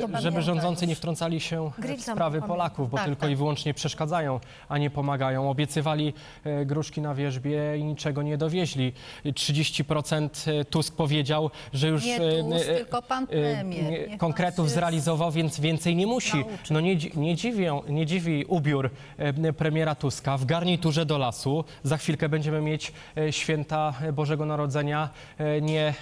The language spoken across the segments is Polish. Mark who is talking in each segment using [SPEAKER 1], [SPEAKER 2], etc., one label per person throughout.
[SPEAKER 1] żeby, żeby rządzący nie wtrącali się w sprawy. Polaków, bo
[SPEAKER 2] Tak,
[SPEAKER 1] tylko
[SPEAKER 2] tak.
[SPEAKER 1] i wyłącznie przeszkadzają, a nie pomagają. Obiecywali e, gruszki na wierzbie i niczego nie dowieźli. 30% Tusk powiedział, że już
[SPEAKER 3] Nie
[SPEAKER 1] e,
[SPEAKER 3] Tusk,
[SPEAKER 1] e,
[SPEAKER 3] tylko pan
[SPEAKER 1] e,
[SPEAKER 3] premier.
[SPEAKER 1] nie-
[SPEAKER 3] Niech pan
[SPEAKER 1] konkretów
[SPEAKER 3] się
[SPEAKER 1] zrealizował, więc więcej nie musi.
[SPEAKER 3] nauczy.
[SPEAKER 1] No nie, dzi- nie, dziwią, nie dziwi ubiór e, premiera Tuska w garniturze do lasu. Za chwilkę będziemy mieć e, święta Bożego Narodzenia, e, nie,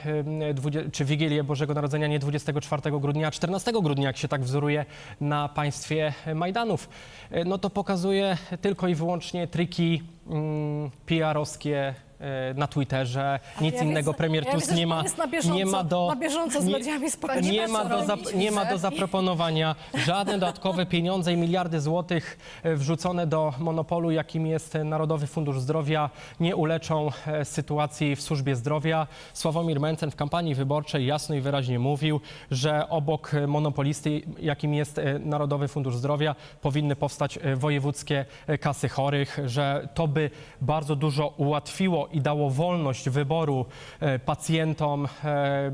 [SPEAKER 1] e, dwudzie- czy Wigilię Bożego Narodzenia nie 24 grudnia, a 14 grudnia, jak się tak wzoruje na państwie Majdanów. E, No to pokazuje tylko i wyłącznie triki mm, PR-owskie e, na Twitterze. Nic
[SPEAKER 2] Ja
[SPEAKER 1] innego
[SPEAKER 2] widzę-
[SPEAKER 1] premier
[SPEAKER 2] ja
[SPEAKER 1] Tusk
[SPEAKER 2] widzę, że
[SPEAKER 1] nie ma,
[SPEAKER 2] pan jest na bieżąco-
[SPEAKER 1] nie ma do
[SPEAKER 2] na bieżąco z mediami społecznymi.
[SPEAKER 1] nie ma, do zap- nie ma do zaproponowania żadne dodatkowe pieniądze i miliardy złotych e, wrzucone do monopolu, jakim jest Narodowy Fundusz Zdrowia, nie uleczą e, sytuacji w służbie zdrowia. Sławomir Mencen w kampanii wyborczej jasno i wyraźnie mówił, że obok e, monopolisty, jakim jest e, Narodowy Fundusz Zdrowia, powinny powstać e, wojewódzkie e, kasy chorych, że to by bardzo dużo ułatwiło i dało wolność wyboru e, pacjentom, e,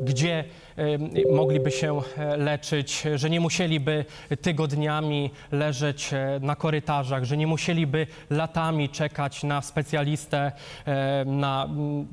[SPEAKER 1] gdzie e, mogliby się leczyć, że nie musieliby tygodniami leżeć na korytarzach, że nie musieliby latami czekać na specjalistę, na mm,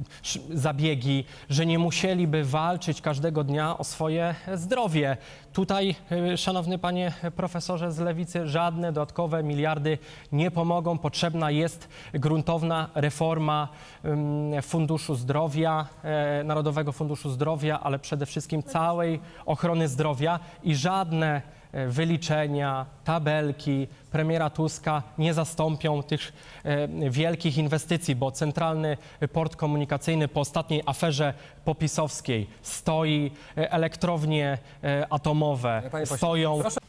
[SPEAKER 1] zabiegi, że nie musieliby walczyć każdego dnia o swoje zdrowie. Tutaj, szanowny panie profesorze z lewicy, żadne dodatkowe miliardy nie pomogą. Potrzebna jest gruntowna reforma ym, Funduszu Zdrowia, e, Narodowego Funduszu Zdrowia, ale przede wszystkim całej ochrony zdrowia i żadne e, wyliczenia, tabelki premiera Tuska nie zastąpią tych e, wielkich inwestycji, bo centralny port komunikacyjny po ostatniej aferze popisowskiej stoi, elektrownie atomowe
[SPEAKER 4] Panie
[SPEAKER 1] stoją.
[SPEAKER 4] proszę